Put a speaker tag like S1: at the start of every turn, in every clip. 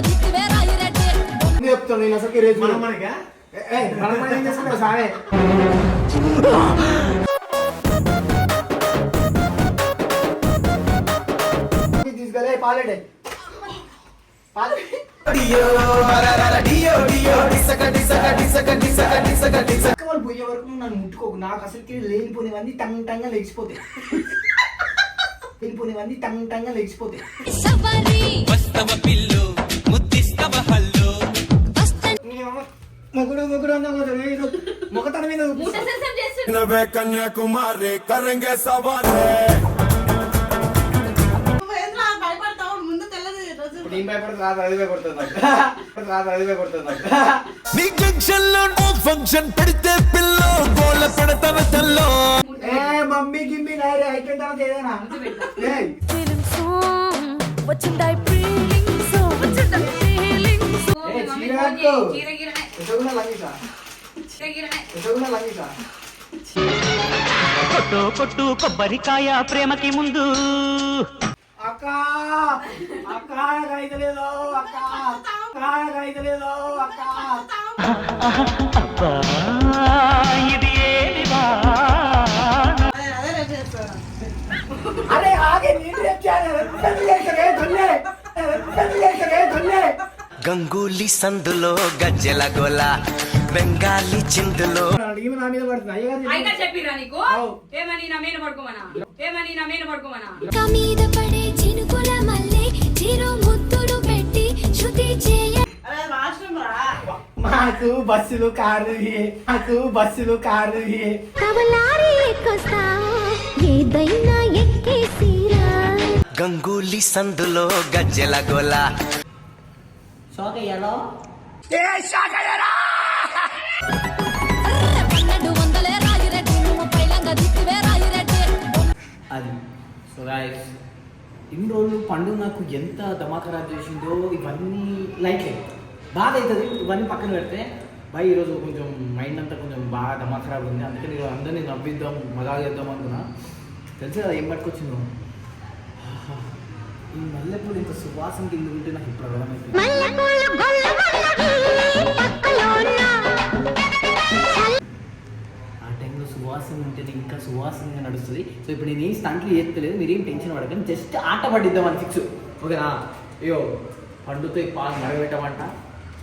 S1: దిక్కువే రాయిరెడ్డి
S2: నేను చెప్తాను నేను అసలు రేపు
S3: మనం మనకా
S2: మనం మనం ఏం చేసుకుంటాం సారే తీసుకెళ్ళే పాలేడే పాలే వాళ్ళు పోయే వరకు నన్ను ముట్టుకోకు. నాకు అసలుకి లేనిపోయినవన్నీ టంగ్ టంగా లెగిసిపోతాయి లేనిపోయినవన్నీ టంగ్ టంగా లెగిసిపోతాయి
S1: సవారి
S4: వస్తవ పిల్లు ముద్దిస్తవ హల్లు
S1: వస్త
S2: నీ అమ్మ మొగుడు మొగుడు అన్న మొగతన మీద
S1: మూట సరసం చేస్తు
S2: ఏం భయపడుతుంది రాదు అది భయపడుతుంది నాకు. రాదు అది భయపడుతుంది నాకు.
S5: నీ జంక్షన్లో ఫంక్షన్ పెడితే పిల్లో గోళ్ళ పెడతాన తల్లో.
S2: ఏ మమ్మీ గిమ్మి నాయరే అయిపోయిన తర్వాత ఏదైనా. ఏ, లంగిసా లంగిసా
S6: కొట్టు కొట్టు కొబ్బరికాయ ప్రేమకి ముందు.
S2: అక్క అక్క అక్క అక్క అక్క.
S6: ఇది ఏమి
S2: అరే ఆగే నీళ్ళు
S4: గంగూలీ సందులో గజ్జెల గోల బెంగాలీ చిందులో.
S2: ఈమె నా మీద పడుతుంది. అయ్యగారు
S7: చెప్పిరా నీకు. ఏమని నా మీద పడుకోమనా? ఏమని నా మీద పడుకోమనా?
S1: మీద పడే చినుకుల మల్లె చిరు ముద్దులు పెట్టి శృతి చేయ
S2: మాకు బస్సులు కార్లు. మాకు బస్సులు కార్లు ఇయ్యే.
S1: కవలారి ఎక్కొస్తా. ఏదైనా ఎక్కేసిరా.
S4: గంగూలీ సందులో గజ్జెల గోల.
S1: పన్నెండు
S8: గాయస్ ఇన్ని రోజులు పండుగ నాకు ఎంత దమా చేసిందో ఇవన్నీ లైట్లే బాధ అవుతుంది ఇవన్నీ పక్కన పెడితే బాయ్ ఈరోజు కొంచెం మైండ్ అంతా కొంచెం బాగా దమా ఉంది. అందుకని ఈరోజు అందరినీ నవ్విద్దాం మజా చేద్దాం అనుకున్నా. తెలుసు కదా ఏం పట్టుకొచ్చిందో? ఈ మల్లెపూలు ఇంత సువాసన కింద ఉంటే నాకు ఇప్పుడు అర్థమైంది. సువాసన ఉంటేనే ఇంకా సువాసనగా నడుస్తుంది. సో ఇప్పుడు నేను ఏం స్టంట్లు చేస్తలేదు మీరేం టెన్షన్ పడకండి. జస్ట్ ఆట పడిద్దామని ఫిక్స్ ఓకేనా? అయ్యో పండుతో పాలు మరగబెట్టమంట.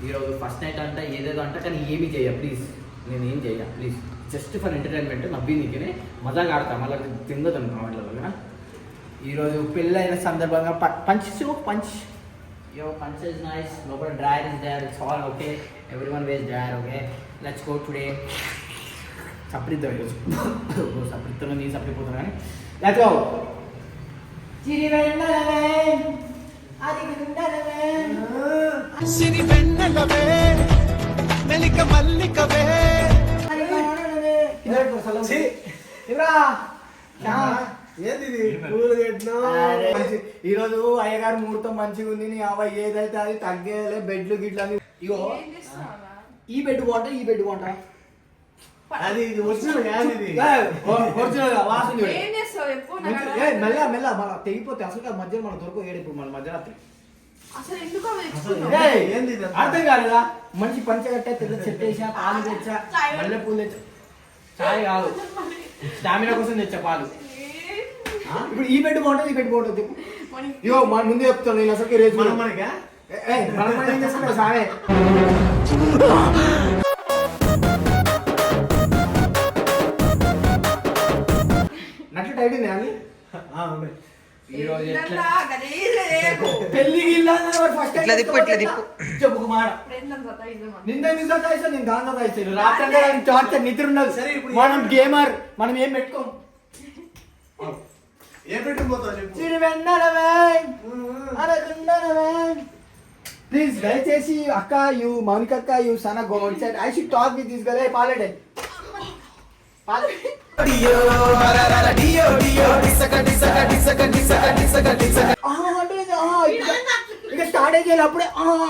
S8: ఈరోజు ఫస్ట్ నైట్ అంట ఏదేదో అంట కానీ ఏమీ చేయ ప్లీజ్ నేను ఏం చేయ ప్లీజ్ జస్ట్ ఫర్ ఎంటర్టైన్మెంట్ నవ్వి నీకునే మజాగా ఆడతా మళ్ళీ తింగతాను కావట్లేదు ఓకేనా? ఈరోజు పెళ్ళైన సందర్భంగా ప- punch punch yo punch is nice లోపల dryer is there it's all okay everyone was dryer okay let's go ఈరోజు సపరిద్దాం నేను సపరిపోతాను కానీ. లెట్స్ గో
S5: సిరి వెన్నెలవే మెలిక మల్లికవే.
S3: ఏంది పూలు
S2: ఈరోజు అయ్యగారు ముహూర్తం మంచిగా ఉంది నీ అవ్వ ఏదైతే అది తగ్గేలే బెడ్లు గిట్లు అని ఇగో ఈ బెడ్ బాగుంటా ఈ బెడ్ బాగుంటా?
S3: అది ఇది వచ్చిన కాదు ఇది.
S2: ఒరిజినల్ వాసన చూడు.
S9: ఏం చేస్తావు
S2: ఏ, మెల్ల మెల్ల మన తెగిపోతే అసలు మధ్యలో మనం దొరకవు ఏడు ఇప్పుడు మన మధ్యరాత్రి.
S9: అసలు ఎందుకో
S3: ఏంది?
S2: అర్థం కాలేదా? మంచి పంచ కట్టే తెల్ల చెట్టు వేసా పాలు తెచ్చా మల్లె పూలు తెచ్చా. చాయ్ కాదు. స్టామినా కోసం తెచ్చా పాలు. ఇప్పుడు ఈ బెడ్ బాగుంటుంది ఈ బెడ్ బాగుంటుంది ఇగో మన ముందే చెప్తాను నేను అసలు రేపు
S3: మనం మనకా
S2: మనం మనం ఏం చేసుకుంటాం సారే ఉంది అని. పెళ్ళి ఫస్ట్
S4: ఇట్లా తిప్పు, తిప్పు.
S2: చెప్పు మాట నేను రాత్రి టార్చర్ నిద్ర ఉండదు.
S3: సరే, ఇప్పుడు
S2: మనం గేమర్ మనం ఏం పెట్టుకోం?
S3: ఏ చెప్పు?
S2: ప్లీజ్ దయచేసి అక్క యు మౌనిక అక్క you Sana go side. I should talk with this girl. ఏ పాలడే. పాలడే. ఇక స్టార్ట్ అయిపోయాలి అప్పుడే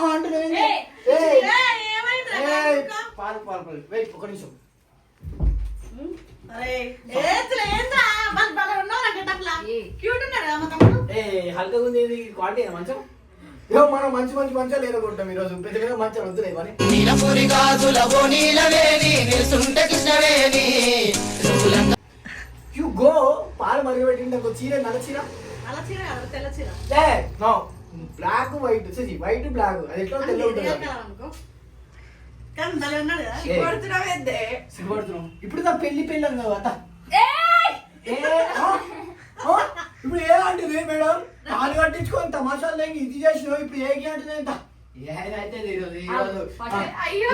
S9: అంటున్నాను
S2: పాలు పాలు పాలు వెయిట్ ఒక నిమిషం హల్కగా ఉంది క్వాలిటీ మంచం ఇగో మనం మంచి మంచి మంచాలు ఏదోకుంటాం ఈరోజు. పెద్ద పెద్ద మంచాలు వద్దులే కానీ యు గో పాలు ఒక చీర నల్ల చీర?
S9: నల్ల చీర కాదు, తెల్ల చీర.
S2: లే నో బ్లాక్ వైట్ వచ్చేసి వైట్ బ్లాక్ అది ఎట్లా తెల్ల ఉంటుంది ఇప్పుడు నా పెళ్ళి పెళ్ళి కదా? ఇప్పుడు ఏ అంటుంది మేడం? తాళి కట్టించుకొని తమాషాలు లేక ఇది చేసినావు ఇప్పుడు ఏ అంటుంది ఎంత ఏదైతే ఈరోజు ఆ,
S9: అయ్యో.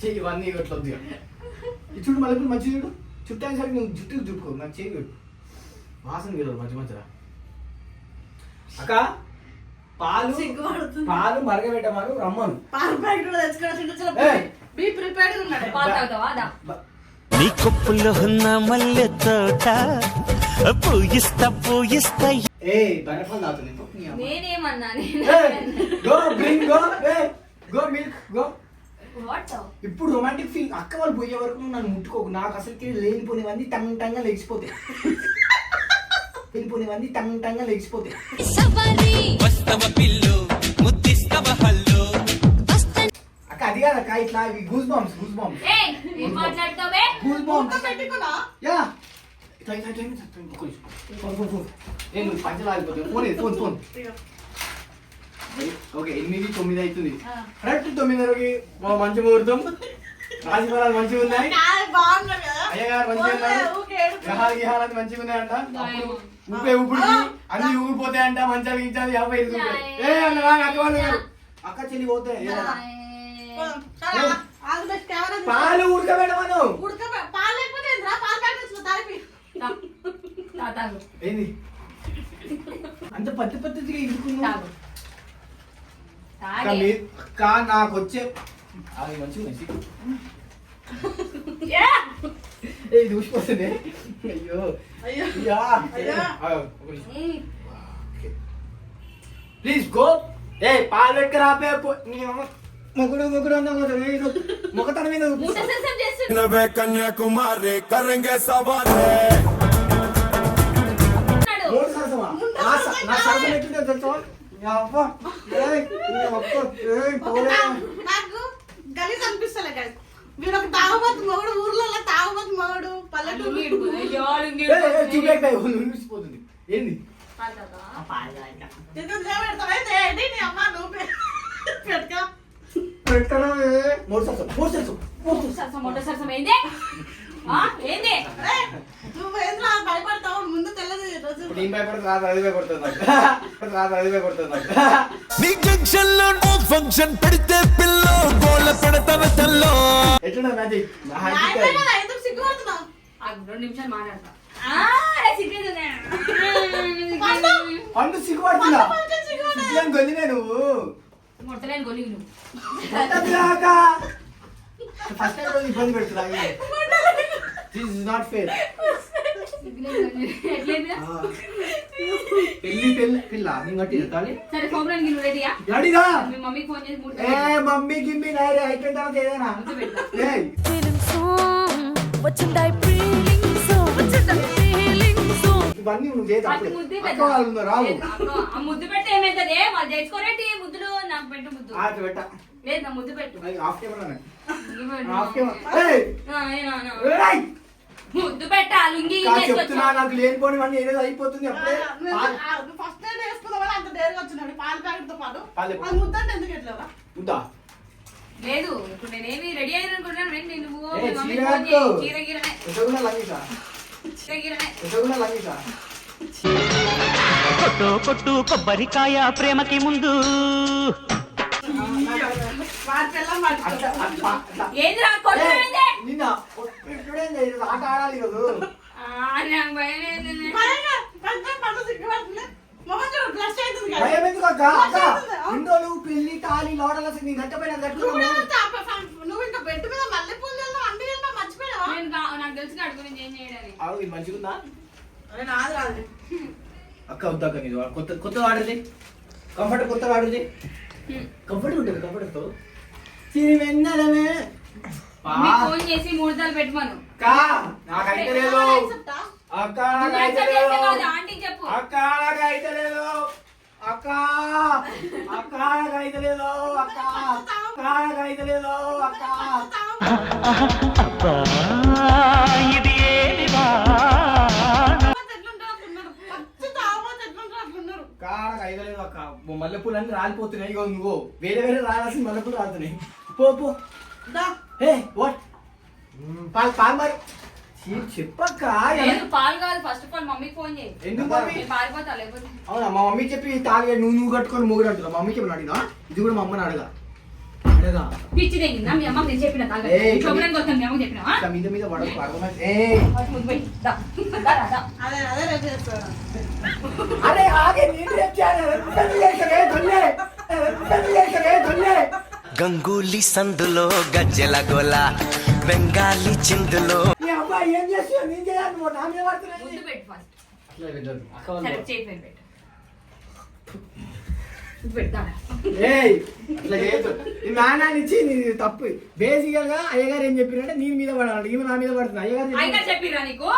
S2: చెయ్యి ఇవన్నీ. ఈ చూడు మళ్ళీ మంచి చూడు. చుట్టానికి సరికి నువ్వు జుట్టు చుట్టుకో నాకు చెయ్యి కొట్టు వాసన కదా మంచి మంచిగా అక్క పాలు. పాలు మరగబెట్టమను రమ్మను.
S9: పాల ప్యాకెట్
S2: ఏయ్.
S9: బీ ప్రిపేర్డ్ ఉన్నాడు.
S7: పాలు తాగుతావా?
S6: నీ కొప్పులో ఉన్న మల్లె తోట పూయిస్తా పూయిస్తా.
S2: ఏ బనఫల్ తాగుతుంది నీ అమ్మ.
S7: నేనేమన్నా
S2: go bring go go milk go.
S7: What?
S2: ఇప్పుడు రొమాంటిక్ ఫీల్ అక్క వాళ్ళు పోయే వరకు నన్ను ముట్టుకోకు. నాకు అసలుకి లేనిపోనివన్నీ టంగ్ టంగా లెగిసిపోతాయి లేనిపోనివన్నీ టంగ్ టంగా లెగిసిపోతాయి
S1: సవారీ
S4: వస్తవ పిల్లు ముద్దిస్తవ హల్లు.
S2: అక్క అది కాదు అక్క ఇట్లా ఇవి goose bumps goose bumps goose bumps yeah. ఇట్లా ఒక్క నిమిషం. ఫోన్ ఫోన్ ఫోన్ ఏ నువ్వు పంచలు ఆగిపోతావు ఫోన్ ఇది, ఫోన్ ఫోన్ ఓకే ఎనిమిది తొమ్మిది అవుతుంది కరెక్ట్ తొమ్మిదిన్నరకి మా మంచి ముహూర్తం రాజీ ఫలాలు మంచిగా ఉన్నాయి అయ్యగారు మంచిగా ఉన్నారు. గ్రహాలు గిహాలు మంచిగా ఉన్నాయంట ఊపే ఊపిడికి అన్ని ఊగిపోతాయంట మంచాలు గించాలు యాభై ఐదు. ఏ అన్న రా, అక్క వాళ్ళు. అక్క చెల్లి పోతే. పాలు ఉడకబెట్టమను
S9: ఉడకబె- పాలు లేకపోతే? పాల ప్యాకెట్.
S7: తాగు
S2: ఏంది? అంత పత్తి ఇరుకున్నావు?
S7: తాగు.
S2: అక్క నాకు వచ్చే అది ఉన్నాయి సిగ్గు.
S7: ఏ!
S2: ఊసిపోతుంది? అయ్యో.
S9: అయ్యో.
S2: యా.
S9: అయ్యో.
S7: ఉమ్.
S2: Please go. ఏ పాలు పెట్టుకురా మొగుడు మొగుడు అన్న మొగతన మీద ఊపు.
S7: మూట సరసం
S2: నా స- నా సరసం ఎట్లుందో తెలుసా? అబ్బా. ఏయ్, నీ అబ్బా. ఏయ్, పోలే.
S9: నాకు- గలీజ్ అనిపిస్తలే guys. వీడు ఒక తాగుబోతు మొగుడు ఊర్లో తాగుబోతు మొగుడు పల్లెటూరు
S7: అయ్యో, లుంగి
S2: ఏయ్, ఏయ్, చూపేక, ఊసిపోతుంది. ఏంది
S7: ఏంది ఆ? ఏంది
S9: ఏయ్, నువ్వు ఏంద్రా భయపడతావు ముందు తెల్లది రోజు
S2: ఇప్పుడు ఏం భయపడుతుంది అది నాకు. అది భయపడుతుంది నాకు.
S5: నీ జంక్షన్లో ఓ ఫంక్షన్ పెడితే పిల్లో గోళ్ళ పెడతాన తల్లో.
S2: ఎట్లున్నా మ్యాజిక్?
S7: రెండు నిమిషాలు మాట్లాడతా.
S9: పండు.
S2: నువ్వు.
S7: ముట్టలేని గొలివి నువ్వు.
S2: ఫస్ట్ టైం ఇబ్బంది పెడుతున్నా దిస్ ఇస్ నాట్ ఫేర్? పెళ్ళి పెళ్ళి పిల్ల నేను కట్టి తాళి
S7: సరే కోపడానికి నువ్వు రెడీయా
S2: రెడీగా
S7: మీ మమ్మీకి ఫోన్ చేసి మూడు
S2: ఏ మమ్మీ గిమ్మి నాయరే అయిపోయిన తర్వాత ఏదైనా.
S7: ముద్దు పెడతా
S2: ఏయ్.
S1: ఫీలింగ్ సాంగ్ వచ్చిందా ఫీలింగ్ సాంగ్ వచ్చిందా ఫీలింగ్ సాంగ్
S2: ఇవన్నీ నువ్వు చేద్దాం
S7: అది ముద్దు
S2: అక్క వాళ్ళు ఉన్నారు, రావు.
S7: లేదు, అక్క, ఆ ముద్దు పెడితే ఏమైతుంది? వాళ్ళు తెచ్చుకోరేటి ముద్దులు నాకు పెట్టు ముద్దు.
S2: ఆ, పెట్ట.
S7: లేదు నా ముద్దు పెట్టు.
S2: కెమెరా
S7: ముద్దు పెట్టు.
S2: ఆఫ్ కెమెరా ఏయ్.
S7: ఆ, ఏనా, నా.
S2: ఏయ్.
S7: ముద్దు పెట్టా లుంగి
S2: చెప్తున్నా నాకు లేనిపోని ఏదో అయిపోతుంది అప్పుడే పాలు-
S9: ఫస్ట్ నైట్ వేసుకుందామని అంత డేరుగా వచ్చినాడు పాల ప్యాకెట్తో పాటు
S2: పాలు
S9: అది ముద్దంటే ఎందుకు ఎట్లేవా
S2: ఉందా
S7: లేదు ఇప్పుడు నేనేమి రెడీ అయ్యాను అనుకుంటున్నాను రండి నువ్వు
S2: చీర
S7: గిరనే చీర గిరనే
S6: కొట్టు కొట్టు కొబ్బరికాయ ప్రేమకి ముందు
S7: ఏందిరా కొట్టు ఏంది?
S2: నిన్న ఈరోజు ఆట ఆడాలి
S9: కదా
S2: భయం ఎందుకు అక్క? అక్క ఇండోలు పెళ్ళి తాళి లోడలు అసలు నీ గట్టపైన
S9: నువ్వు ఇంకా బెడ్ మీద అన్ని మర్చిపోయావా?
S7: నాకు తెలిసి అడుగు నేను ఏం చేయడానికి
S9: అరే నాది రాదు
S2: అక్క వద్దా అక్క నీది కొత్త కొత్త కంఫర్ట్ కొత్త కంఫర్ట్ ఉంటుంది కంఫర్ట్తో సిరి వెన్నెలమే.
S7: మమ్మీ ఫోన్ చేసి మూడు సార్లు పెట్టమను.
S2: కా నాకైతే లేదు. అక్క
S7: నువ్వు
S2: నాకు
S7: accept
S2: అయితలేదు.
S7: చేస్తే కాదు, ఆంటీకి చెప్పు.
S2: అక్క నాకు అయితలేదు అక్క అక్క నాకు అయితలేదు అక్క అక్క నాకు అయితలేదు అక్క.
S6: ఇది ఏమి.
S2: అక్క అక్క. మల్లెపూలు అన్ని రాలిపోతున్నాయి. ఇగో నువ్వు. వేరే వేరే రాయాల్సిన మల్లెపూలు రాలుతున్నాయి పో పో. ఏ వాట్? పాలు పాలు మరి. చీ, చెప్పక్క
S7: లేదు పాలు కాదు ఫస్ట్ ఆఫ్ ఆల్ మమ్మీకి ఫోన్ చేయి.
S2: ఎందుకు మమ్మీ?
S7: నేను పారిపోతా లేకపోతే.
S2: అవునా మా మమ్మీ చెప్పి తాగే నువ్వు నువ్వు కట్టుకొని మూడు అంటున్నా. మమ్మీకి ఏమన్నా అడిగా ఇది కూడా మా అమ్మని అడగా. అడగా.
S7: పిచ్చి తెగిందా? మీ అమ్మకి నేను చెప్పిన తాగా.
S2: ఏయ్,
S7: చూడడానికి వస్తాను మీ అమ్మకి చెప్పినా
S2: ఇట్లా మీద మీద పడకు అర్థమైంది ఏ
S7: ముందు పోయి దా. దా, దా, దా.
S9: అదే అదే రేపు చేస్తాను
S2: అరే ఆగే నేను తెచ్చాను రెండు చేసరే దొల్లే రెండు చేసరే దొల్లే
S10: గంగూలీ సందులో గజ్జెల గోల. బెంగాలీ చిందులో.
S2: నీ అబ్బాయి ఏం చేస్తున్నావు నేను చేయాలి నువ్వు నా మీద పడుతున్నావు
S7: ముందు పెట్టు ఫస్ట్
S8: అట్లా పెట్టొద్దు. అక్క వాళ్ళు
S7: సరే చేయి పైన పెట్టు. ముందు పెట్టు, దా.
S2: ఏయ్ అట్లా చేయొద్దు. నీ నాన్న ఇచ్చి నీ తప్పు. బేసికల్గా అయ్యగారు ఏం చెప్పినంటే నీ మీద పడాలి ఈమె నా మీద పడుతుంది. అయ్యగారు
S7: చెప్పిరా నీకు.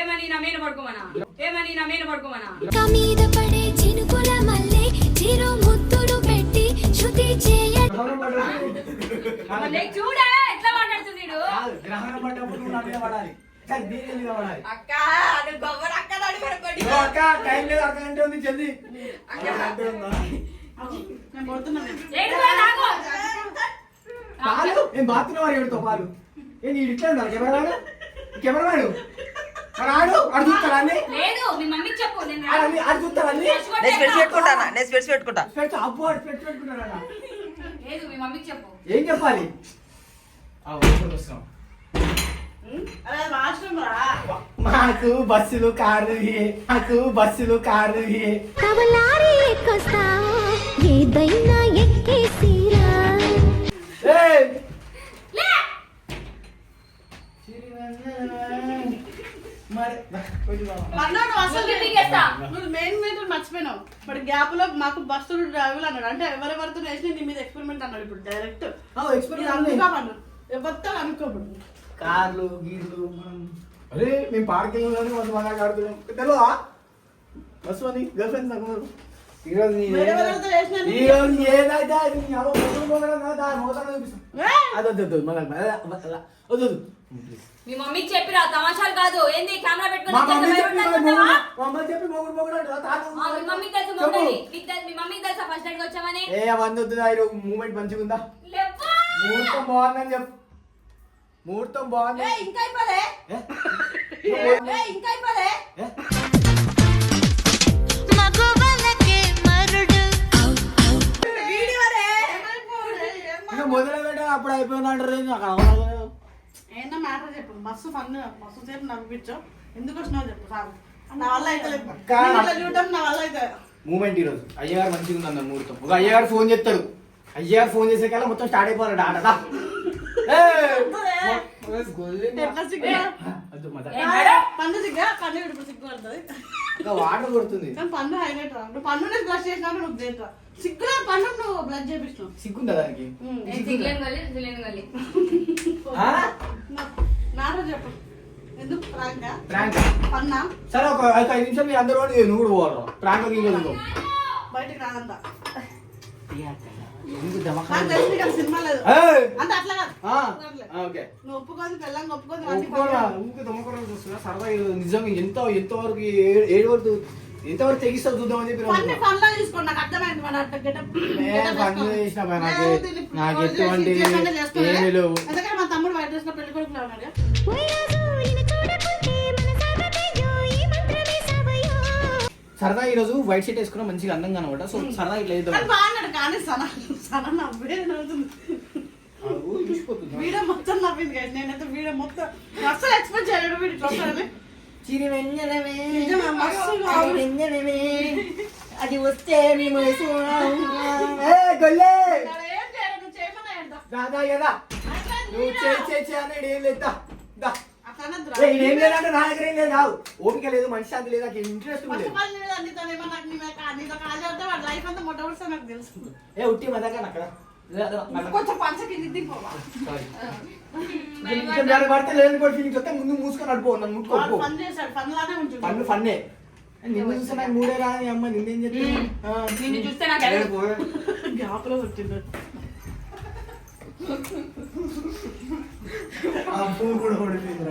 S7: ఏమని నా మీద పడుకోమనా? ఏమని నా మీద పడుకోమనా?
S1: మీద పడే చినుకుల మల్లె చిరు ముద్దులు పెట్టి శృతి చేయ
S7: చూడే?
S2: కాదు, గ్రహణం పడ్డప్పుడు నువ్వు నా మీద పడాలి. కానీ దీని మీద పడాలి.
S7: అక్క నువ్వు గొప్ప అక్క దాడి పడుకోండి.
S2: ఓ అక్క టైం లేదు అక్క. అంటే ఉంది? జల్దీ
S9: నేను. పోతున్నాను
S7: ఏంటి పోయి తాగు.
S2: పాలు? నేను బాత్రూమ్ వాడు ఎవరితో పాలు? ఏ నీ ఇట్లా ఉన్నారు కెమెరాడు కెమెరాడు మరి ఆడు? ఆడు చూస్తారా అన్ని?
S7: లేదు మీ మమ్మీకి చెప్పు. నేను కొట్టేస్తా.
S10: నేను స్పెట్స్ పెట్టుకుంటా.
S2: స్పెట్స్? అబ్బో ఆడు స్పెట్స్ పెట్టుకుంటారా
S7: లేదు మీ మమ్మీకి చెప్పు.
S2: ఏం చెప్పాలి? ఆ, వస్తున్నాం. మాకు బస్సులు కార్లు ఇయ్యే. మాకు బస్సులు కార్లు
S1: ఏదైనా ఎక్కేసిరా.
S9: మర్చిపోయినావు. ఇప్పుడు గ్యాప్లో మాకు బస్సులు డ్రైవర్లు అన్నాడు. అంటే ఎవరెవరితో వేసిన నీ మీద ఎక్స్పెరిమెంట్ అన్నాడు ఇప్పుడు డైరెక్ట్. అనుకోమను ఎవరితో అనుకోబడు
S2: కార్లు గీర్లు మనం అరే మేము పార్కింగ్లోనే కొంత బాగా ఆడుతున్నాం. తెలియదా బస్సు అని గర్ల్ ఫ్రెండ్స్ అనుకున్నారు ఈరోజు ఈరోజు ఏదైతే అది వద్దు వద్దు
S7: మీ మమ్మీకి చెప్పిరా తమాషాలు కాదు. ఏంది కెమెరా పెట్టుకొని
S2: మమ్మీ
S7: తెలుసు నీకు మీ మమ్మీకి తెలుసా ఫస్ట్ ఎయిడ్ వచ్చామని?
S2: ఏ అవన్నీ వద్దు మూమెంట్ మంచిగా ఉందా బాగుందని చెప్పు. ముహూర్తం బాగుంది.
S9: ఏయ్, ఇంకా అయిపోలే? ఇంకా అయిపోలే?
S2: మొదలు పెట్టా అప్పుడు అయిపోయిన అంటారు. ఏంది? నాకు అవ్వలేదు.
S9: ఏంటో మ్యాటర్ చెప్పు. మస్తు ఫన్ మస్తు సేపు నవ్వించావు ఎందుకు వచ్చినావు చెప్పు సార్? నా వల్ల అయితే చూడటం నా వల్ల అయితే.
S2: మూమెంట్ ఈరోజు. అయ్యగారు మంచిగా ఉంది అన్న ముహూర్తం. ఒక అయ్యగారు ఫోన్ చేస్తాడు అయ్యగారు ఫోన్ చేసే కల్లా మొత్తం స్టార్ట్ అయిపోవాలి. ఆట వాటర్ కొడుతుంది.
S9: పన్ను హైలైట్ రా. నువ్వు పన్ను నేను బ్లష్ చేసినావు నువ్వు చేస్తా సిగ్గులో పన్ను నువ్వు బ్లడ్ చేపించినావు.
S2: సిగ్గుందా దానికి?
S9: నాతో చెప్పు. ఎందుకు? ప్రాంక్
S2: ప్రాంక్
S9: పన్నా
S2: సరే ఒక ఒక ఐదు నిమిషాలు అందరూ నువ్వు కూడా పోవాలి ప్రాంక్
S9: బయటికి రాదంట.
S2: సరదా ఇది నిజంగా ఎంత ఎంతవరకు ఏ- ఏడు వరకు ఎంతవరకు తెగిస్తావు చెప్పి చేసిన పని నాకు నాకు ఎటువంటి ఏమీ లేవు.
S9: అందుకని మా తమ్ముడు వైట్
S2: సరదా షర్ట్ వేసుకున్నా మంచిగా అందంగా అనమాట. సో సరదా ఇట్లా
S9: కానీ
S2: వేద్దాం
S9: బాగున్నాడు కానీ సన సన నవ్వే నవ్వుతుంది వీడియో మొత్తం నవ్వింది కదా నేనైతే వీడియో మొత్తం అసలు ఎక్స్పెక్ట్ మస్తు కావాలి.
S2: అది వస్తే మేము గొల్లే! కదా? నువ్వు చేయి చేయి అన్నాడు ఏం లేదా నేనేం లేదంటే నా దగ్గర ఏం లేదు కాదు. ఓపిక లేదు మనిషి అంత లేదు నాకు ఇంట్రెస్ట్ లేదు. ఏ ఉట్టి మా దగ్గర అక్కడ. పడితే లేని పడితే ముందు మూసుకొని అడుపు ఫన్నే నిన్ను చూస్తే మూడే రాని అమ్మ నిన్నేం చెప్తాను
S9: చూస్తే
S11: గ్యాప్లో
S7: ఆ పువ్వు కూడా ఓడిపోయింది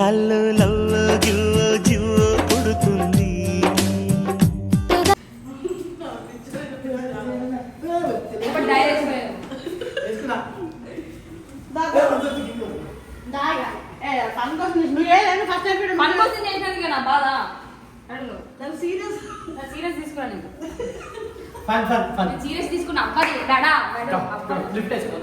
S6: అల్లు లల్లు
S9: గిల్లు
S2: ఫన్ ఫన్.
S9: సీరియస్ తీసుకున్నా. అక్క డాడా
S2: లిఫ్ట్ వేసుకో